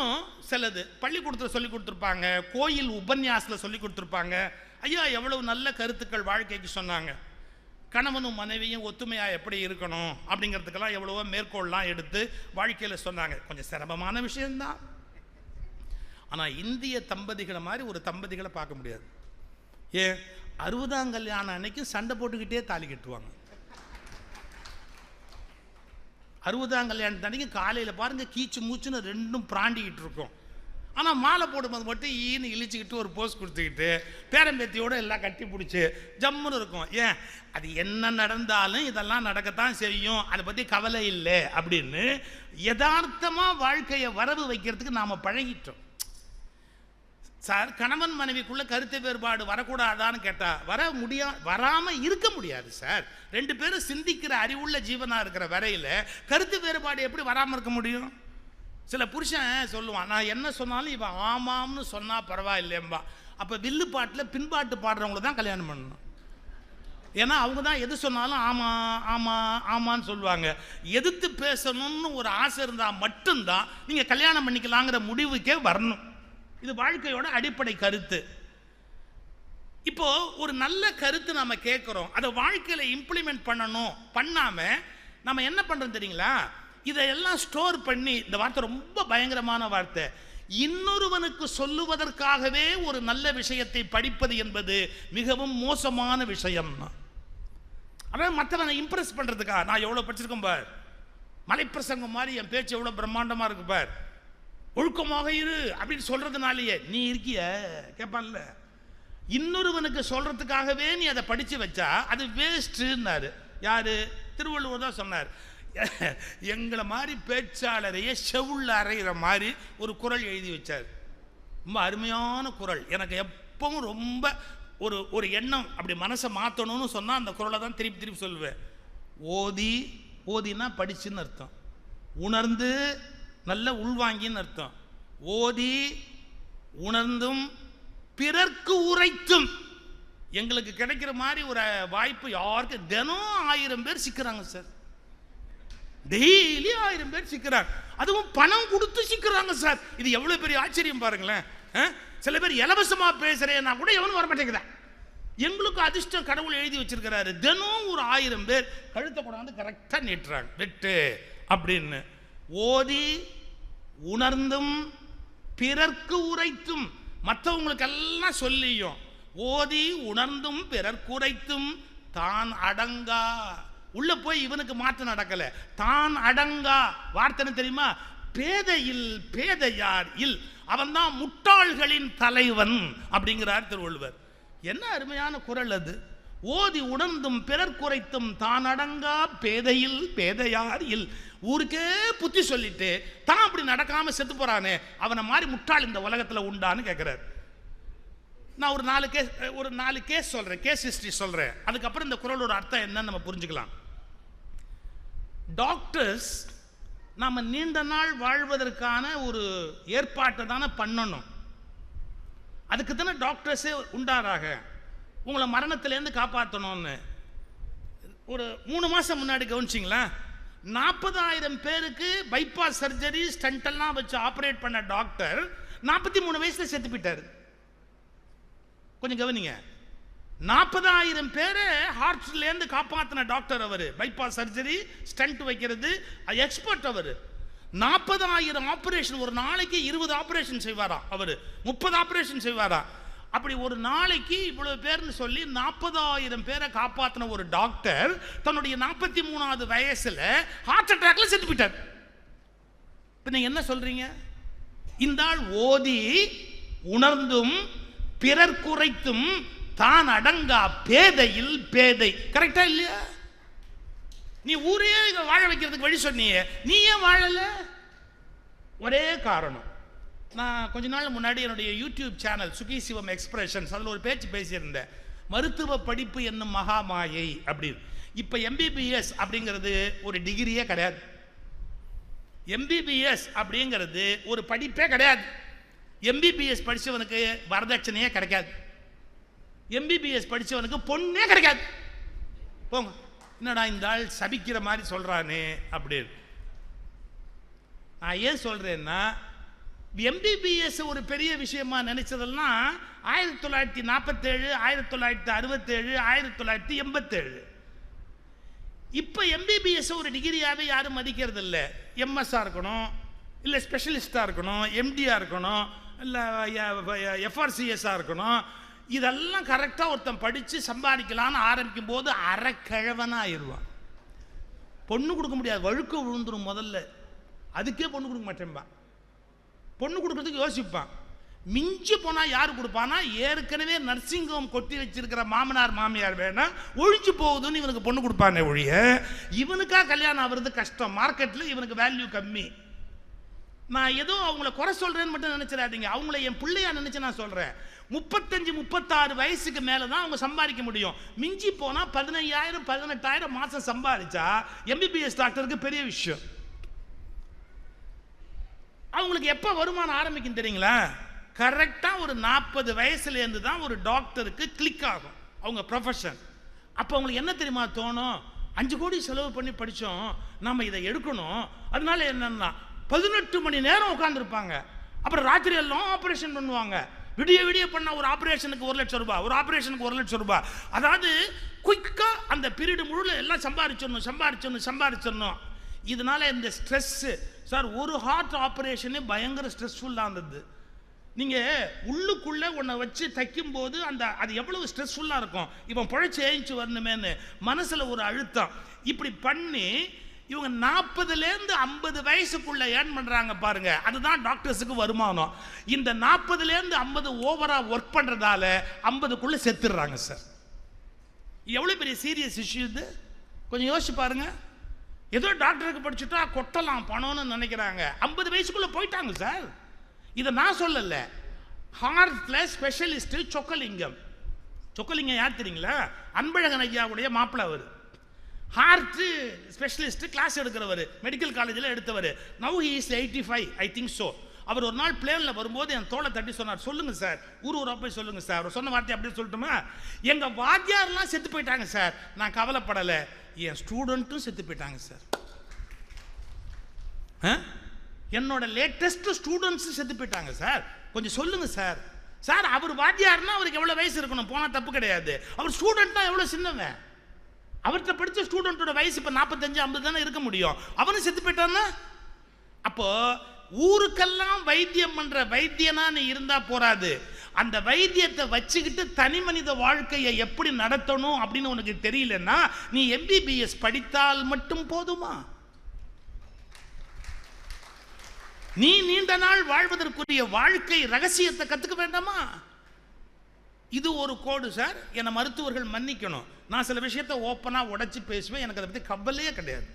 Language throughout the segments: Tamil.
இன்னும் சிலது பள்ளிக்கூடத்தில் சொல்லி கொடுத்துருப்பாங்க கோயில் உபன்யாசத்தில் சொல்லி கொடுத்துருப்பாங்க. ஐயா எவ்வளவு நல்ல கருத்துக்கள் வாழ்க்கைக்கு சொன்னாங்க. கணவனும் மனைவியும் ஒத்துமையாக எப்படி இருக்கணும் அப்படிங்கிறதுக்கெல்லாம் எவ்வளவோ மேற்கோள்லாம் எடுத்து வாழ்க்கையில் சொன்னாங்க. கொஞ்சம் சிரமமான விஷயம்தான். ஆனால் இந்திய தம்பதிகளை மாதிரி ஒரு தம்பதிகளை பார்க்க முடியாது. ஏன்? அறுபதாம் கல்யாணம் அன்னைக்கு சண்டை போட்டுக்கிட்டே தாலி கட்டுவாங்க. அறுபதாம் கல்யாணத்து அன்னைக்கு காலையில் பாருங்கள் கீச்சு மூச்சுன்னு ரெண்டும் பிராண்டிக்கிட்டு இருக்கும். ஆனால் மாலை போடும்போது மட்டும் ஈன்னு இழிச்சிக்கிட்டு ஒரு போஸ் கொடுத்துக்கிட்டு பேரம்பேத்தியோடு எல்லாம் கட்டி பிடிச்சி ஜம்முன்னு இருக்கும். ஏன்? அது என்ன நடந்தாலும் இதெல்லாம் நடக்கத்தான் செய்யும். அதை பற்றி கவலை இல்லை அப்படின்னு யதார்த்தமாக வாழ்க்கையை வரவு வைக்கிறதுக்கு நாம் பழகிட்டோம். சார் கணவன் மனைவிக்குள்ள கருத்து வேறுபாடு வரக்கூடாதான்னு கேட்டா வர முடியா வராமல் இருக்க முடியாது சார். ரெண்டு பேரும் சிந்திக்கிற அறிவுள்ள ஜீவனாக இருக்கிற வரையில் கருத்து வேறுபாடு எப்படி வராமல் இருக்க முடியும்? சில புருஷன் சொல்லுவான் நான் என்ன சொன்னாலும் இவன் ஆமாம்னு சொன்னால் பரவாயில்லையம்பா. அப்போ வில்லு பாட்டில் பின்பாட்டு பாடுறவங்கள தான் கல்யாணம் பண்ணணும். ஏன்னா அவங்க தான் எது சொன்னாலும் ஆமா ஆமா ஆமான்னு சொல்லுவாங்க. எதிர்த்து பேசணும்னு ஒரு ஆசை இருந்தால் மட்டும்தான் நீங்கள் கல்யாணம் பண்ணிக்கலாங்கிற முடிவுக்கே வரணும். இது வாழ்க்கையோட அடிப்படை கருத்து. இப்போ ஒரு நல்ல கருத்து நம்ம கேட்குறோம். அதை வாழ்க்கையில் இம்ப்ளிமெண்ட் பண்ணணும் பண்ணாம நம்ம என்ன பண்றோம் தெரியுங்களா? இதையெல்லாம் ஸ்டோர் பண்ணி இந்த வார்த்தை ரொம்ப பயங்கரமான வார்த்தை. இன்னொருவனுக்கு சொல்லுவதற்காகவே ஒரு நல்ல விஷயத்தை படிப்பது என்பது மிகவும் மோசமான விஷயம். அதாவது மற்றவனை இம்ப்ரெஸ் பண்ணுறதுக்கா நான் எவ்வளோ படிச்சிருக்கேன் பார். மலைப்பிரசங்கம் மாதிரி என் பேச்சு எவ்வளோ பிரம்மாண்டமாக இருக்கு பார். ஒழுக்கமாக இரு அப்படின்னு சொல்கிறதுனாலேயே நீ இருக்கிய? கேட்பான்ல இன்னொருவனுக்கு சொல்கிறதுக்காகவே நீ அதை படித்து வச்சா அது வேஸ்ட்டுன்னாரு யார்? திருவள்ளுவர் தான் சொன்னார். எங்களை மாதிரி பேச்சாளரையே செவுள் அறையிற மாதிரி ஒரு குரல் எழுதி வச்சார். ரொம்ப அருமையான குரல். எனக்கு எப்பவும் ரொம்ப ஒரு ஒரு எண்ணம். அப்படி மனசை மாற்றணும்னு சொன்னால் அந்த குரலை தான் திருப்பி திருப்பி சொல்லுவேன். ஓதி ஓதினா படிச்சுன்னு அர்த்தம். உணர்ந்து நல்ல உள்வாங்கின்னு அர்த்தம். ஓதி உணர்ந்தும் பிறர்க்கு உரைத்தும். எங்களுக்கு கிடைக்கிற மாதிரி ஒரு வாய்ப்பு யாருக்கு? தினம் ஆயிரம் பேர் சிக்கிறாங்க சார். டெய்லி ஆயிரம் பேர் சிக்கிறாங்க. அதுவும் பணம் கொடுத்து சிக்கிறாங்க சார். இது எவ்வளோ பெரிய ஆச்சரியம் பாருங்களேன். ஆ? சில பேர் இலவசமாக பேசுறேன்னா கூட எவனும் வர எங்களுக்கு அதிர்ஷ்டம் கடவுள் எழுதி வச்சிருக்கிறாரு. தினம் ஒரு ஆயிரம் பேர் கழுத்தை கொண்டாந்து கரெக்டாக நீட்டுறாங்க. வெட்டு அப்படின்னு. ஓதி உணர்ந்தும் பிறர்க்கு உரைத்தும் மற்றவங்களுக்கெல்லாம் சொல்லியும். ஓதி உணர்ந்தும் பிறர்க்கு உரைத்தும் தான் அடங்கா. உள்ள போய் இவனுக்கு மாற்றம் நடக்கல. தான் அடங்கா. வார்த்தைன்னு தெரியுமா? பேதையில் பேதையார் இல். அவன்தான் முட்டாள்களின் தலைவன் அப்படிங்கிறார் திருவள்ளுவர். என்ன அருமையான குரல் அது. ஓதி உணர்ந்தும் பிறர் குறைத்தும் தான் அடங்கா பேதையில் பேதையார் இல். ஊருக்கே புத்தி சொல்லிட்டு தான் அப்படி நடக்காம செத்து போறானே அவனை மாதிரி முட்டாள் இந்த உலகத்துல உண்டான்னு கேட்கிறார் நான் ஒரு நாலு கேஸ் ஒரு நாலு கேஸ் சொல்றேன் கேஸ் ஹிஸ்டரி சொல்றேன். அதுக்கப்புறம் இந்த குரலோட அர்த்தம் என்னன்னு நம்ம புரிஞ்சுக்கலாம். டாக்டர்ஸ் நாம் நீண்ட நாள் வாழ்வதற்கான ஒரு ஏற்பாட்டை தானே பண்ணணும். அதுக்கு தானே டாக்டர்ஸே உண்டாராக உங்களை மரணத்திலேருந்து காப்பாற்றணும்னு ஒரு மூணு மாதம் முன்னாடி கவனிச்சிங்களா நாற்பதாயிரம் பேருக்கு பைபாஸ் சர்ஜரி ஸ்டண்டெல்லாம் வச்சு ஆப்ரேட் பண்ண டாக்டர் நாற்பத்தி மூணு வயசில் செத்து போயிட்டார். கொஞ்சம் கவனிங்க. நாற்பதாயிரம் பேரை ஹார்ட்லேருந்து காப்பாற்றின டாக்டர் அவர். பைபாஸ் சர்ஜரி ஸ்டண்ட் வைக்கிறது எக்ஸ்பர்ட் அவர். நாற்பதாயிரம் ஆபரேஷன் ஒரு நாளைக்கு இருபது ஆபரேஷன் செய்வாராம் அவர். முப்பது ஆபரேஷன் செய்வாராம். அப்படி ஒரு நாளைக்கு இவ்வளவு பேர்னு சொல்லி நாற்பதாயிரம் பேரை காப்பாற்றின ஒரு டாக்டர் தன்னுடைய நாற்பத்தி மூணாவது வயசில் ஹார்ட் அட்டாக்ல செத்து போயிட்டார். இப்போ நீங்கள் என்ன சொல்றீங்க? இந்த ஆள் ஓதி உணர்ந்தும் பிறர் குறைத்தும் தான் அடங்கா பேதையில் பேதை. கரெக்டா இல்லையா? நீ ஊரே வாழ வைக்கிறதுக்கு வழி சொன்னியே. நீ ஏன் வாழல? ஒரே காரணம். நான் கொஞ்ச நாள் முன்னாடி என்னுடைய YouTube channel Suki Sivam expressions அதில் ஒரு பேச்சு பேசியிருந்தேன். மருத்துவ படிப்பு என்னும் மகாமாயை அப்படின்னு. இப்போ எம்பிபிஎஸ் அப்படிங்கிறது ஒரு டிகிரியே கிடையாது. எம்பிபிஎஸ் அப்படிங்கிறது ஒரு படிப்பே கிடையாது. எம்பிபிஎஸ் படித்தவனுக்கு வரதட்சணையே கிடைக்காது. எம்பிபிஎஸ் படித்தவனுக்கு பொண்ணே கிடைக்காது. போங்க. என்னடா இந்த ஆள் சபிக்கிற மாதிரி சொல்கிறானே அப்படின்னு. நான் ஏன் சொல்கிறேன்னா எம்பிபிஎஸ் ஒரு பெரிய விஷயமா நினைச்சதெல்லாம் ஆயிரத்தி தொள்ளாயிரத்தி நாற்பத்தேழு ஆயிரத்தி தொள்ளாயிரத்தி அறுபத்தேழு ஆயிரத்தி தொள்ளாயிரத்தி எண்பத்தேழு. இப்போ எம்பிபிஎஸ் ஒரு டிகிரியாகவே யாரும் மதிக்கிறது இல்லை எம்எஸ்ஸாக இருக்கணும் இல்லை ஸ்பெஷலிஸ்டாக இருக்கணும் எம்டியாக இருக்கணும் இல்லை எஃப்ஆர்சிஎஸ்ஸாக இருக்கணும். இதெல்லாம் கரெக்டாக ஒருத்தன் படித்து சம்பாதிக்கலான்னு ஆரம்பிக்கும் போது அறக்கிழவனாக ஆயிடுவான் பொண்ணு கொடுக்க முடியாது வழுக்க விழுந்துடும் முதல்ல. அதுக்கே பொண்ணு கொடுக்க மாட்டேன்பான் பொண்ணு கொடுக்கறதுக்கு யோசிப்பான். மிஞ்சி போனால் யார் கொடுப்பானா? ஏற்கனவே நர்சிங் ஹோம் கொட்டி வச்சிருக்கிற மாமனார் மாமியார் வேணால் ஒழிஞ்சு போகுதுன்னு இவனுக்கு பொண்ணு கொடுப்பானே ஒழிய இவனுக்கா கல்யாணம் ஆகிறது கஷ்டம். மார்க்கெட்டில் இவனுக்கு வேல்யூ கம்மி. நான் ஏதோ அவங்கள குறை சொல்கிறேன்னு மட்டும் நினச்சிடாதீங்க. அவங்கள என் பிள்ளையா நினச்சி நான் சொல்கிறேன் முப்பத்தஞ்சு முப்பத்தாறு வயசுக்கு மேலே தான் அவங்க சம்பாதிக்க முடியும். மிஞ்சி போனால் பதினையாயிரம் பதினெட்டாயிரம் மாதம் சம்பாதிச்சா எம்பிபிஎஸ் டாக்டருக்கு பெரிய விஷயம். அவங்களுக்கு எப்போ வருமானம் ஆரம்பிக்கும் தெரியுங்களா? கரெக்டாக ஒரு நாற்பது வயசுலேருந்து தான் ஒரு டாக்டருக்கு கிளிக் ஆகும். அவங்க ப்ரொஃபஷன் அப்போ அவங்களுக்கு என்ன தெரியுமா தோணும்? அஞ்சு கோடி செலவு பண்ணி படித்தோம் நம்ம இதை எடுக்கணும். அதனால என்னன்னா பதினெட்டு மணி நேரம் உட்காந்துருப்பாங்க அப்புறம் ராத்திரி எல்லாம் ஆப்ரேஷன் பண்ணுவாங்க. விடிய விடிய பண்ண ஒரு ஆப்ரேஷனுக்கு ஒரு லட்சம் ரூபாய் ஒரு ஆப்ரேஷனுக்கு ஒரு லட்சம் ரூபாய். அதாவது குயிக்காக அந்த பீரியடு முழுல எல்லாம் சம்பாரிச்சிடணும் சம்பாரிச்சிடணும் சம்பாரிச்சிடணும். இதனால இந்த ஸ்ட்ரெஸ்ஸு சார் ஒரு ஹார்ட் ஆப்ரேஷனே பயங்கர ஸ்ட்ரெஸ்ஃபுல்லாக இருந்தது. நீங்கள் உள்ளுக்குள்ளே உன்னை வச்சு தைக்கும்போது அந்த அது எவ்வளவு ஸ்ட்ரெஸ்ஃபுல்லாக இருக்கும். இவன் பிழைச்சி ஏஞ்சி வரணுமேன்னு மனசில் ஒரு அழுத்தம். இப்படி பண்ணி இவங்க நாற்பதுலேருந்து ஐம்பது வயசுக்குள்ள ஏர்ன் பண்ணுறாங்க பாருங்க. அதுதான் டாக்டர்ஸுக்கு வருமானம். இந்த நாற்பதுலேருந்து ஐம்பது ஓவராக ஒர்க் பண்ணுறதால ஐம்பதுக்குள்ளே செத்துடுறாங்க சார் எவ்வளோ பெரிய சீரியஸ் இஷ்யூ இது? கொஞ்சம் யோசிச்சு பாருங்கள் ஏதோ டாக்டருக்கு படிச்சுட்டா கொட்டலாம் பணம்னு நினைக்கிறாங்க. ஐம்பது வயசுக்குள்ளே போயிட்டாங்க சார். இதை நான் சொல்லல. ஹார்ட்ல ஸ்பெஷலிஸ்ட் சொக்கலிங்கம். சொக்கலிங்கம் யார் தெரியுங்களா? அன்பழகன் ஐயாவுடைய மாப்பிள்ள அவர். ஹார்ட் ஸ்பெஷலிஸ்ட் கிளாஸ் எடுக்கிறவர். மெடிக்கல் காலேஜில் எடுத்தவர். Now he is eighty five I think so அவர் ஒரு நாள் பிளேனில் வரும்போது என் தோலை தட்டி சொன்னார் சொல்லுங்கள் சார். ஊர் ஊராக போய் சொல்லுங்கள் சார். அவர் சொன்ன வார்த்தை அப்படியே சொல்லட்டுமா? எங்கள் வாத்தியார்லாம் செத்து போயிட்டாங்க சார். நான் கவலைப்படலை. என் ஸ்டூடெண்ட்டும் செத்து போயிட்டாங்க சார் ஆ? என்னோட லேட்டஸ்ட் ஸ்டூடெண்ட்ஸும் செத்து போயிட்டாங்க சார் கொஞ்சம் சொல்லுங்க சார் சார் அவர் வாத்தியார்னா அவருக்கு எவ்வளோ வயசு இருக்கணும்? போனால் தப்பு கிடையாது. அவர் ஸ்டூடெண்ட்னா எவ்வளோ சின்னவன்? அவர்கிட்ட படித்த ஸ்டூடெண்ட்டோட வயசு இப்போ நாற்பத்தஞ்சு ஐம்பது தானே இருக்க முடியும். அவனும் செத்து போயிட்டான்னா? அப்போ ஊருக்கெல்லாம் வைத்தியம் பண்ணுற வைத்தியனா நீ இருந்தால் போராது அந்த வைத்தியத்தை வச்சுக்கிட்டு தனி மனித வாழ்க்கையை எப்படி நடத்தணும் அப்படின்னு உனக்கு தெரியலன்னா நீ எம்பிபிஎஸ் படித்தால் மட்டும் போதுமா? நீ நீண்ட நாள் வாழ்வதற்குரிய வாழ்க்கை ரகசியத்தை கத்துக்க வேண்டாமா? இது ஒரு கோடு சார். என்னை மருத்துவர்கள் மன்னிக்கணும். நான் சில விஷயத்த ஓப்பனாக உடச்சி பேசுவேன். எனக்கு அதை பற்றி கவலையே கிடையாது.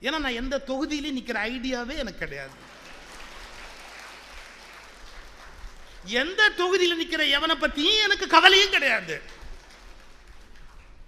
ஏன்னா நான் எந்த தொகுதியிலையும் நிற்கிற ஐடியாவே எனக்கு கிடையாது. எந்த தொகுதியில் நிற்கிற எவனை பற்றியும் எனக்கு கவலையும் கிடையாது.